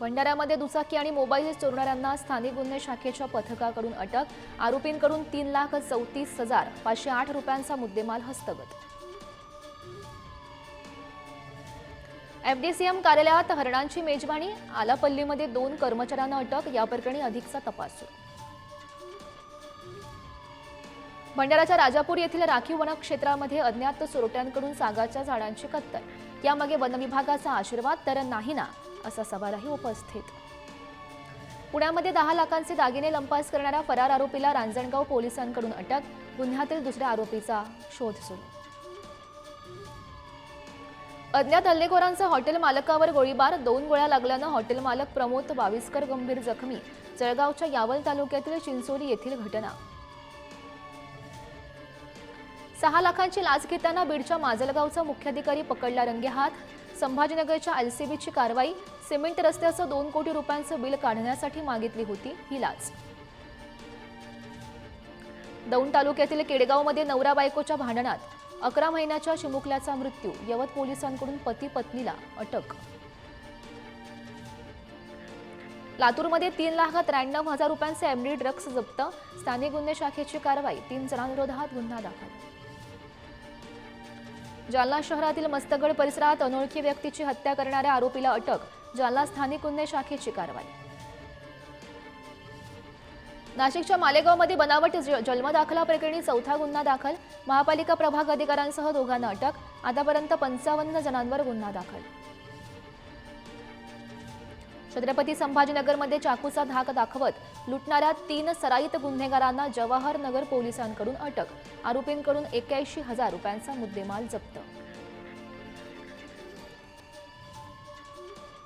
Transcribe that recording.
भंडाऱ्यामध्ये दुचाकी आणि मोबाईल चोरणाऱ्यांना स्थानिक गुन्हे शाखेच्या पथकाकडून अटक आरोपींकडून तीन लाख चौतीस हजार पाचशे आठ रुपयांचा मुद्देमाल हस्तगत. एफडीसीएम कार्यालयात हरणांची मेजवानी आलापल्लीमध्ये दोन कर्मचाऱ्यांना अटक या प्रकरणी अधिकचा तपास सुरू. भंडाराच्या राजापूर येथील राखीव वन क्षेत्रामध्ये अज्ञात चोरट्यांकडून सागाच्या झाडांची कत्तल. यामागे वनविभागाचा आशीर्वाद तर नाही ना असा सवालही उपस्थित. पुण्यामध्ये दहा लाखांचे दागिने लंपास करणाऱ्या फरार आरोपीला रांजणगाव पोलिसांकडून अटक गुन्ह्यातील दुसऱ्या आरोपीचा शोध सुरू. अज्ञात हल्लेखोरांचा हॉटेल मालकावर गोळीबार दोन गोळ्या लागल्यानं हॉटेल मालक प्रमोद बाविस्कर गंभीर जखमी जळगावच्या यावल तालुक्यातील चिंचोली येथील घटना. सहा लाखांची लाच घेताना बीडच्या माजलगावचा मुख्याधिकारी पकडला रंगेहात संभाजीनगरच्या एलसीबीची कारवाई सिमेंट रस्त्याचं दोन कोटी रुपयांचं बिल काढण्यासाठी मागितली होती ही लाच. दौंड तालुक्यातील केडगावमध्ये नवरा बायकोच्या भांडणात. अकरा महिन्याच्या चिमुकल्याचा मृत्यू यवत पोलिसांकडून पती पत्नीला अटक. लातूरमध्ये तीन लाख त्र्याण्णव हजार रुपयांचे एमडी ड्रग्ज जप्त स्थानिक गुन्हे शाखेची कारवाई तीन जणांविरोधात गुन्हा दाखल. जालना शहरातील मस्तगड परिसरात अनोळखी व्यक्तीची हत्या करणाऱ्या आरोपीला अटक जालना स्थानिक गुन्हे शाखेची कारवाई. नाशिकच्या मालेगावमध्ये बनावट ज- जन्मदाखला प्रकरणी चौथा गुन्हा दाखल महापालिका प्रभाग अधिकाऱ्यांसह दोघांना अटक आतापर्यंत पंचावन्न जणांवर गुन्हा दाखल. छत्रपती संभाजीनगरमध्ये चाकूचा धाक दाखवत लुटणाऱ्या तीन सराईत गुन्हेगारांना जवाहरनगर पोलिसांकडून अटक. आरोपींकडून एक्याऐंशी हजार रुपयांचा मुद्देमाल जप्त.